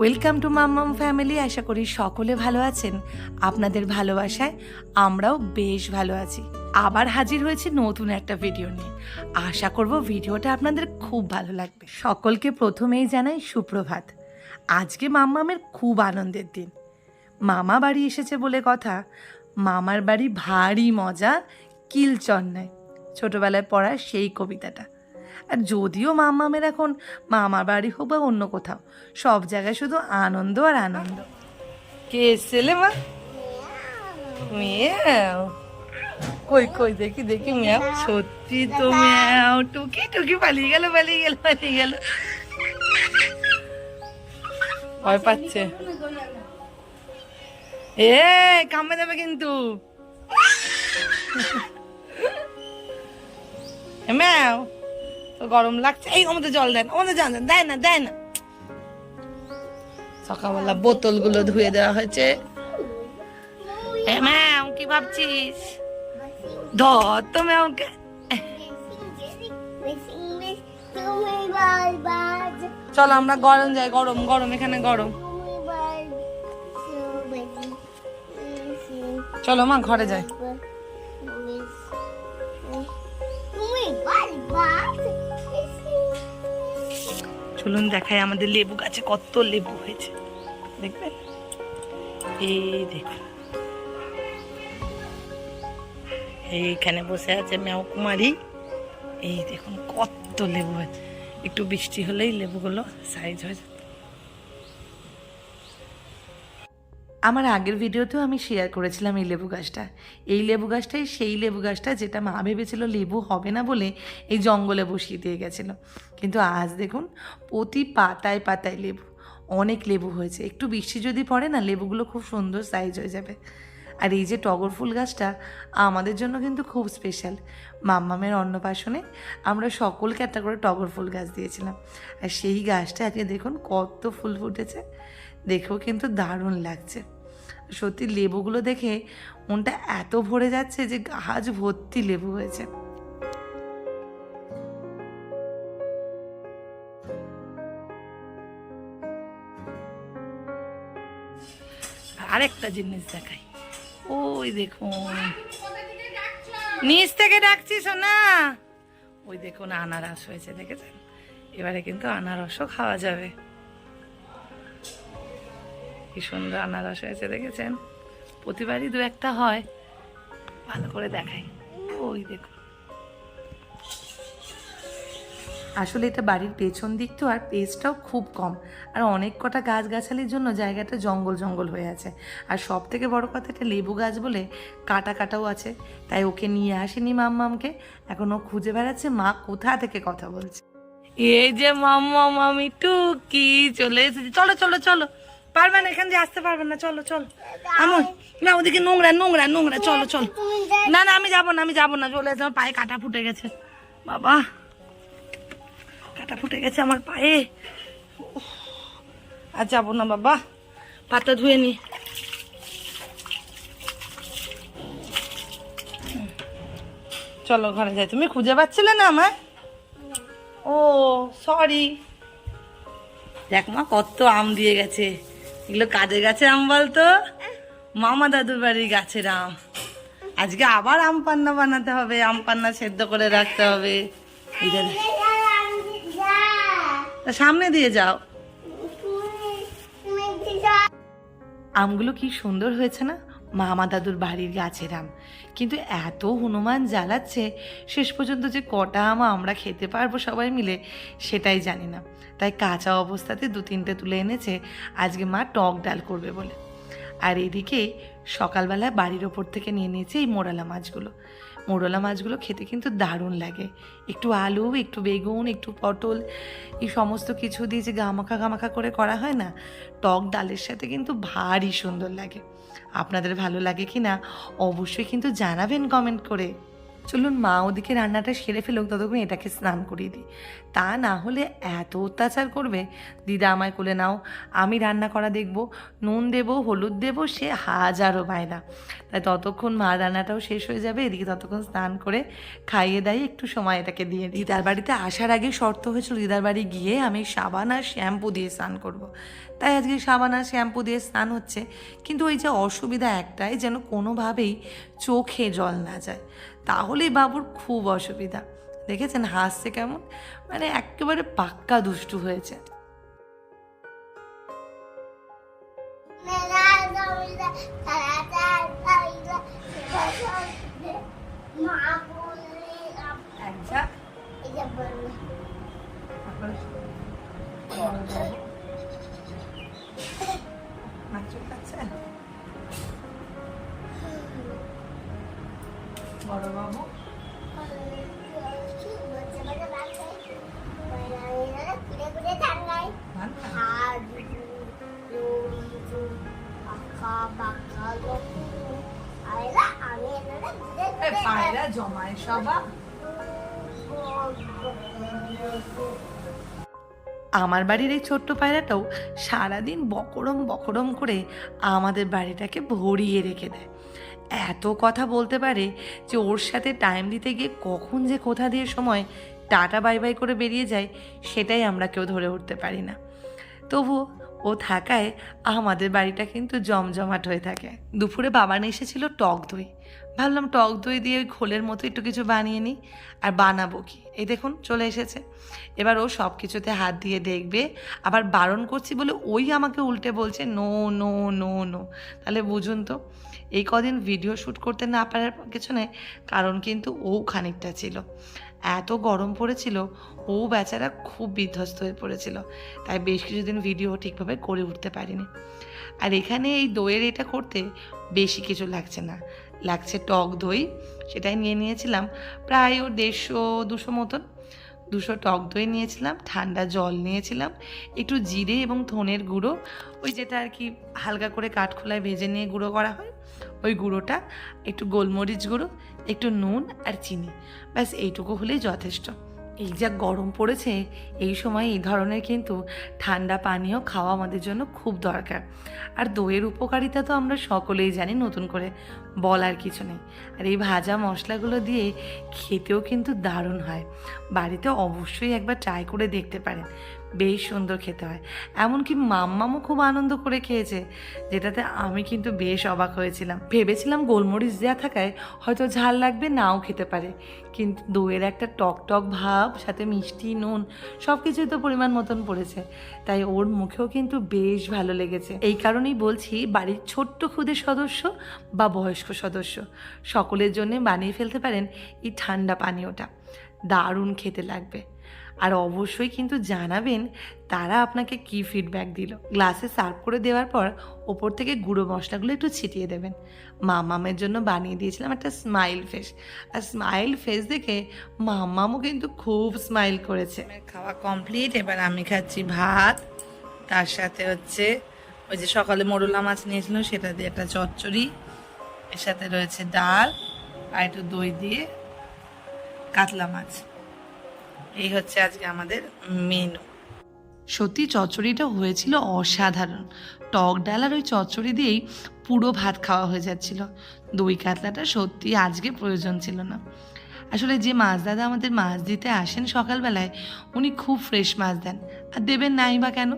Welcome to Mammam family আশা করি সকলে ভালো আছেন। আপনাদের ভালোবাসায় আমরাও বেশ ভালো আছি। আবার হাজির হয়েছে নতুন একটা ভিডিও নিয়ে। আশা করব ভিডিওটা আপনাদের খুব ভালো লাগবে। সকলকে প্রথমেই জানাই সুপ্রভাত। আজকে মাম্মামের খুব আনন্দের দিন। মামা বাড়ি এসেছে বলে কথা। মামার বাড়ি ভারী মজা কিলচন্নায় ছোটবেলায় পড়া সেই কবিতাটা। আর যদিও মামামের এখন মামার বাড়ি হোক বা অন্য কোথাও, সব জায়গায় শুধু আনন্দ আর আনন্দ। কে এসেলে মা? মিয়াও। কই কই, দেখি দেখি, মিয়াও। সত্যি তো মিয়াও। টুকি টুকি, পালিয়ে গেল পালিয়ে গেল পালিয়ে গেল। ভয় পাচ্ছে। এ, কামড়ে দেবে কিন্তু। ম্যাও। তো গরম লাগছে। এই, আমাদের জল দেন, আমাদের জল দেন দেয় না দেয় না। সকালবেলা বোতলগুলো ধুয়ে দেওয়া হয়েছে। এ ম্যাও কি ভাবছিস? ধর তো ম্যাওকে চলো আমরা গরম যাই, গরম গরম, এখানে গরম। চলো মা, ঘরে যাই। চলুন দেখাই আমাদের লেবু গাছে কত লেবু হয়েছে। দেখবেন? এই দেখুন। এইখানে বসে আছে ম্যাও কুমারী। এই দেখুন কত লেবু আছে একটু বৃষ্টি হলেই লেবুগুলো সাইজ হয়ে আমার আগের ভিডিওতেও আমি শেয়ার করেছিলাম এই লেবু গাছটা। এই লেবু গাছটাই সেই লেবু গাছটা যেটা মা ভেবেছিল লেবু হবে না বলে এই জঙ্গলে বসিয়ে দিয়ে গেছিল। কিন্তু আজ দেখুন, প্রতি পাতায় পাতায় লেবু, অনেক লেবু হয়েছে। একটু বৃষ্টি যদি পড়ে না, লেবুগুলো খুব সুন্দর সাইজ হয়ে যাবে। আর এই যে টগর ফুল গাছটা, আমাদের জন্য কিন্তু খুব স্পেশাল মাম্মামের অন্নপ্রাশনে আমরা সকলকে একটা করে টগর ফুল গাছ দিয়েছিলাম। আর সেই গাছটা আজকে দেখুন কত ফুল ফুটেছে। দেখেও কিন্তু দারুণ লাগছে। সত্যি লেবুগুলো দেখে মনটা এত ভরে যাচ্ছে যে গাছ ভর্তি লেবু হয়েছে। আরেকটা জিনিস দেখাই। ওই দেখুন। নিচ থেকে ডাকছি, সোনা। ওই দেখুন, আনারস হয়েছে, দেখেছেন? এবারে কিন্তু আনারসও খাওয়া যাবে। কি সুন্দর আনারস হয়েছে দেখেছেন? প্রতিবারই দু একটা হয়। ভালো করে দেখাই। ওই দেখুন। আসলে এটা বাড়ির পেছন দিক তো আর পেজটাও খুব কম। আর অনেক কটা গাছগাছালির জন্য জায়গাটা জঙ্গল জঙ্গল হয়ে আছে। আর সব থেকে বড় কথা এটা লেবু গাছ বলে কাটা কাটাও আছে। তাই ওকে নিয়ে আসেনি মাম্মামকে। এখন ও খুঁজে বেড়াচ্ছে মা কোথা থেকে কথা বলছে। এই যে মাম্মা মামি টুকি চলে এসেছে। চলো চলো চলো। পারবেন এখান দিয়ে আসতে পারবেন না। চলো চলো। আমার না, ওদিকে নোংরা নোংরা নোংরা। চলো চলো। না না, আমি যাব না, আমি যাব না। চলে আমার পায়ে কাটা ফুটে গেছে। বাবা, কাটা ফুটে গেছে আমার পায়ে। আর যাব না, বাবা। পাতা ধুয়ে নি। চলো, ঘরে যাই। তুমি খুঁজে পাচ্ছিলে না আমার ও সরি দেখ মা, কত আম দিয়ে গেছে। এগুলো কাজে গাছে আম বলতো? মামা দাদুর বাড়ির গাছের আম। আজকে আবার আম পান্না বানাতে হবে আম পান্না সেদ্ধ করে রাখতে হবে। সামনে দিয়ে যাও। আমগুলো কি সুন্দর হয়েছে না? মামা দাদুর বাড়ির গাছের আম কিন্তু এত হনুমান জ্বালাচ্ছে, শেষ পর্যন্ত যে কটা আম আমরা খেতে পারব সবাই মিলে, সেটাই জানি না। তাই কাঁচা অবস্থাতে দু তিনটে তুলে এনেছে, আজকে মা টক ডাল করবে বলে। আর এদিকে সকালবেলায় বাড়ির ওপর থেকে নিয়ে নিয়েছে এই মোড়ালা মাছগুলো। মোড়লা মাছগুলো খেতে কিন্তু দারুণ লাগে। একটু আলু, একটু বেগুন, একটু পটল, এই সমস্ত কিছু দিয়ে যে গামাখা গামাখা করে করা হয় না, টক ডালের সাথে কিন্তু ভারী সুন্দর লাগে। আপনাদের ভালো লাগে কি না অবশ্যই কিন্তু জানাবেন কমেন্ট করে। চলুন মা ওদিকে রান্নাটা সেরে ফেলুক, ততক্ষণ এটাকে স্নান করিয়ে দিই। তা না হলে এত অত্যাচার করবে? দিদা আমায় কোলে নাও, আমি রান্না করা দেখব, নুন দেব, হলুদ দেব, সে হাজারো বায়না। তাই ততক্ষণ মা রান্নাটাও শেষ হয়ে যাবে, এদিকে ততক্ষণ স্নান করে খাইয়ে দাইয়ে একটু সময় এটাকে দিয়ে দিই। দিদার বাড়িতে আসার আগে শর্ত হয়েছিল, দিদার বাড়ি গিয়ে আমি সাবান আর শ্যাম্পু দিয়ে স্নান করব। তাই আজকে সাবান আর শ্যাম্পু দিয়ে স্নান হচ্ছে, কিন্তু ওই যে অসুবিধা একটাই, যেন কোনোভাবেই চোখে জল না যায়। তাহলেই বাবুর খুব অসুবিধা। দেখেছেন হাসছে কেমন? মানে একেবারে পাক্কা দুষ্টু হয়েছে। জমায়, সবা। আমার বাড়ির এই ছোট্ট পায়রাটাও সারাদিন বকরম বকরম করে আমাদের বাড়িটাকে ভরিয়ে রেখে দেয়। এত কথা বলতে পারে যে ওর সাথে টাইম দিতে গিয়ে কখন যে কোথা দিয়ে সময় টাটা বাই বাই করে বেরিয়ে যায়, সেটাই আমরা কেউ ধরে উঠতে পারি না। তবু ও থাকায় আমাদের বাড়িটা কিন্তু জমজমাট হয়ে থাকে। দুপুরে বাবান এসেছিল টক দই। ভাবলাম টক দই দিয়ে ওই খোলের মতো একটু কিছু বানিয়ে নিই আর বানাবো কি। এই দেখুন, চলে এসেছে। এবার ও সব কিছুতে হাত দিয়ে দেখবে, আবার বারণ করছি বলে ওই আমাকে উল্টে বলছে, নো নো নো নো। তাহলে বুঝুন তো, এই কদিন ভিডিও শ্যুট করতে না পারার পেছনে কারণ কিন্তু ও খানিকটা ছিল। এত গরম পড়েছিল, ও বেচারা খুব বিধ্বস্ত হয়ে পড়েছিল, তাই বেশ কিছুদিন ভিডিও ঠিকভাবে করে উঠতে পারিনি। আর এখানে এই দইয়ের এটা করতে বেশি কিছু লাগছে না। লাগছে টক দই, সেটাই নিয়ে নিয়েছিলাম। প্রায় ও দেড়শো, দুশো মতন, দুশো টক দই নিয়েছিলাম, ঠান্ডা জল নিয়েছিলাম, একটু জিরে এবং ধনের গুঁড়ো, ওই যেটা আর কি হালকা করে কাঠখোলায় ভেজে নিয়ে গুঁড়ো করা হয়, ওই গুঁড়োটা, একটু গোলমরিচ গুঁড়ো, একটু নুন আর চিনি, ব্যাস এইটুকু হলেই যথেষ্ট। এই যা গরম পড়েছে, এই সময় এই ধরনের কিন্তু ঠান্ডা পানীয় খাওয়া আমাদের জন্য খুব দরকার। আর দইয়ের উপকারিতা তো আমরা সকলেই জানি, নতুন করে বলার কিছু নেই। আর এই ভাজা মশলাগুলো দিয়ে খেতেও কিন্তু দারুণ হয়। বাড়িতে অবশ্যই একবার ট্রাই করে দেখতে পারেন। বেশ সুন্দর খেতে হয়। এমনকি মাম্মামও খুব আনন্দ করে খেয়েছে, যেটাতে আমি কিন্তু বেশ অবাক হয়েছিলাম। ভেবেছিলাম গোলমরিচ দেওয়া থাকায় হয়তো ঝাল লাগবে, নাও খেতে পারে। কিন্তু দইয়ের একটা টক টক ভাব, সাথে মিষ্টি, নুন সব কিছুই তো পরিমাণ মতন পড়েছে। তাই ওর মুখেও কিন্তু বেশ ভালো লেগেছে। এই কারণেই বলছি, বাড়ির ছোট্ট ক্ষুদে সদস্য বা বয়স্ক সদস্য, সকলের জন্য বানিয়ে ফেলতে পারেন এই ঠান্ডা পানীয়টা। দারুণ খেতে লাগবে। আর অবশ্যই কিন্তু জানাবেন তারা আপনাকে কি ফিডব্যাক দিল। গ্লাসে সার্ভ করে দেওয়ার পর ওপর থেকে গুঁড়ো মশলাগুলো একটু ছিটিয়ে দেবেন। মামামের জন্য বানিয়ে দিয়েছিলাম একটা স্মাইল ফেস আর স্মাইল ফেস দেখে মামামও কিন্তু খুব স্মাইল করেছে। খাওয়া কমপ্লিট এবার আমি খাচ্ছি ভাত। তার সাথে হচ্ছে ওই যে সকালে মোরলা মাছ নিয়েছিলাম, সেটা দিয়ে একটা চচ্চড়ি। এর সাথে রয়েছে ডাল আর একটু দই দিয়ে কাতলা মাছ। এই হচ্ছে আজকে আমাদের মেনু সত্যি চচ্চড়িটা হয়েছিল অসাধারণ। টক ডাল আর ওই চচ্চড়ি দিয়েই পুরো ভাত খাওয়া হয়ে যাচ্ছিল। দই কাতলাটা সত্যি আজকে প্রয়োজন ছিল না। আসলে যে মাছ দাদা আমাদের মাছ দিতে আসেন সকালবেলায়, উনি খুব ফ্রেশ মাছ দেন। আর দেবেন নাই বা কেন?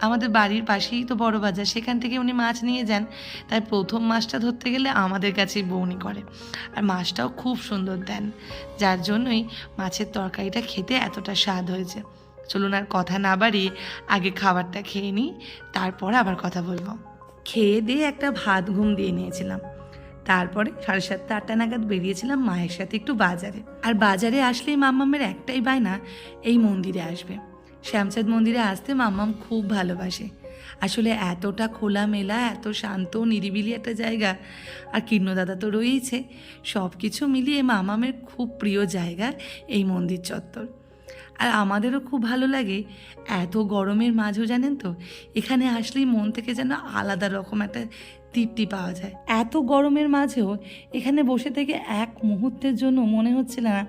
আমাদের বাড়ির পাশেই তো বড় বাজার, সেখান থেকে উনি মাছ নিয়ে যান। তাই প্রথম মাছটা ধরতে গেলে আমাদের কাছেই বউনি করে। আর মাছটাও খুব সুন্দর দেন। যার জন্যই মাছের তরকারিটা খেতে এতটা স্বাদ হয়েছে। চলুন আর কথা না বাড়িয়ে আগে খাবারটা খেয়ে নিই, তারপর আবার কথা বলব। খেয়ে দিয়ে একটা ভাত ঘুম দিয়ে নিয়েছিলাম। তারপরে সাড়ে সাতটা, আটটা নাগাদ বেরিয়েছিলাম মায়ের সাথে একটু বাজারে। আর বাজারে আসলেই মাম্মামের একটাই বায়না, এই মন্দিরে আসবে। শ্যামচাঁদ মন্দিরে আসতে মাম্মাম খুব ভালোবাসে। আসলে এতটা খোলামেলা, এত শান্ত, নিরিবিলি একটা জায়গা, আর কীর্ণদাদা তো রয়েইছে। সব কিছু মিলিয়ে মামামের খুব প্রিয় জায়গা এই মন্দির চত্বর। আর আমাদেরও খুব ভালো লাগে। এত গরমের মাঝেও জানেন তো, এখানে আসলেই মন থেকে যেন আলাদা রকম একটা তৃপ্তি পাওয়া যায়। এত গরমের মাঝেও এখানে বসে থেকে এক মুহূর্তের জন্য মনে হচ্ছিল না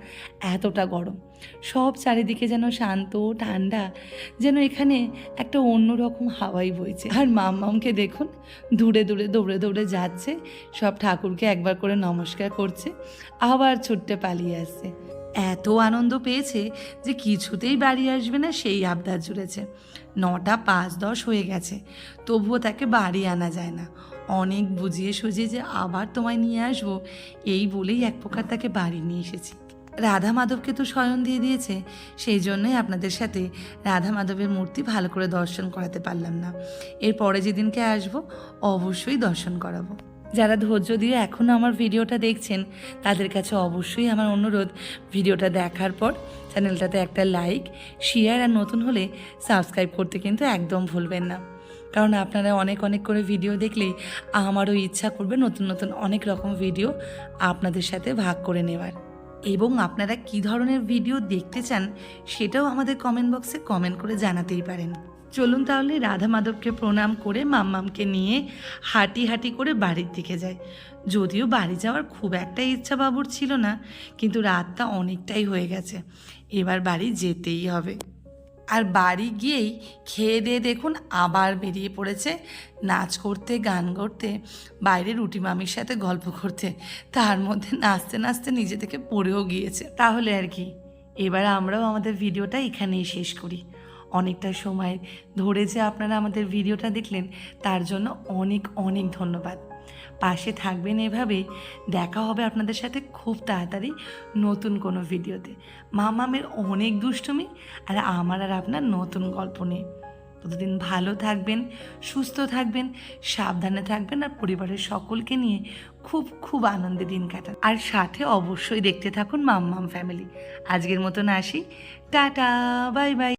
এতটা গরম। সব চারিদিকে যেন শান্ত, ঠান্ডা, যেন এখানে একটা অন্যরকম হাওয়াই বইছে। আর মামমামকে দেখুন, দূরে দূরে দৌড়ে দৌড়ে যাচ্ছে, সব ঠাকুরকে একবার করে নমস্কার করছে, আবার ছুটতে পালিয়ে আসছে। এত আনন্দ পেয়েছে যে কিছুতেই বাড়ি আসবে না সেই আবদার জুড়েছে। নটা পাঁচ দশ হয়ে গেছে, তবুও তাকে বাড়ি আনা যায় না। অনেক বুঝিয়ে সুঝিয়ে যে আবার তোমায় নিয়ে আসব, এই বলেই এক প্রকার তাকে বাড়ি নিয়ে এসেছি। রাধা মাধবকে তো স্বয়ং দিয়ে দিয়েছে, সেই জন্যই আপনাদের সাথে রাধা মাধবের মূর্তি ভালো করে দর্শন করাতে পারলাম না। এরপরে যেদিনকে আসব, অবশ্যই দর্শন করাবো। যারা ধৈর্য দিয়ে এখনও আমার ভিডিওটা দেখছেন, তাদের কাছে অবশ্যই আমার অনুরোধ, ভিডিওটা দেখার পর চ্যানেলটাতে একটা লাইক শেয়ার আর নতুন হলে সাবস্ক্রাইব করতে কিন্তু একদম ভুলবেন না। কারণ আপনারা অনেক অনেক করে ভিডিও দেখলেই আমারও ইচ্ছা করবে নতুন নতুন অনেক রকম ভিডিও আপনাদের সাথে ভাগ করে নেওয়ার। এবং আপনারা কী ধরনের ভিডিও দেখতে চান, সেটাও আমাদের কমেন্ট বক্সে কমেন্ট করে জানাতেই পারেন। চলুন তাহলে রাধা মাধবকে প্রণাম করে মাম্মামকে নিয়ে হাঁটি হাঁটি করে বাড়ির দিকে যায় যদিও বাড়ি যাওয়ার খুব একটা ইচ্ছা বাবুর ছিল না, কিন্তু রাতটা অনেকটাই হয়ে গেছে। এবার বাড়ি যেতেই হবে। আর বাড়ি গিয়েই খেয়ে দিয়ে দেখুন আবার বেরিয়ে পড়েছে। নাচ করতে, গান করতে, বাইরে রুটি মামির সাথে গল্প করতে, তার মধ্যে নাচতে নাচতে নিজে থেকে পড়েও গিয়েছে। তাহলে আর কি। এবার আমরাও আমাদের ভিডিওটা এখানেই শেষ করি। অনেকটা সময় ধরে যে আপনারা আমাদের ভিডিওটা দেখলেন, তার জন্য অনেক অনেক ধন্যবাদ। পাশে থাকবেন এভাবেই। দেখা হবে আপনাদের সাথে খুব তাড়াতাড়ি নতুন কোনো ভিডিওতে। মামামের অনেক দুষ্টুমি আর আমার আর আপনার নতুন গল্প নিয়ে। ততদিন ভালো থাকবেন, সুস্থ থাকবেন, সাবধানে থাকবেন আর পরিবারের সকলকে নিয়ে খুব খুব আনন্দে দিন কাটান। আর সাথে অবশ্যই দেখতে থাকুন মাম্মাম ফ্যামিলি। আজকের মতন আসি। Tata, bye bye.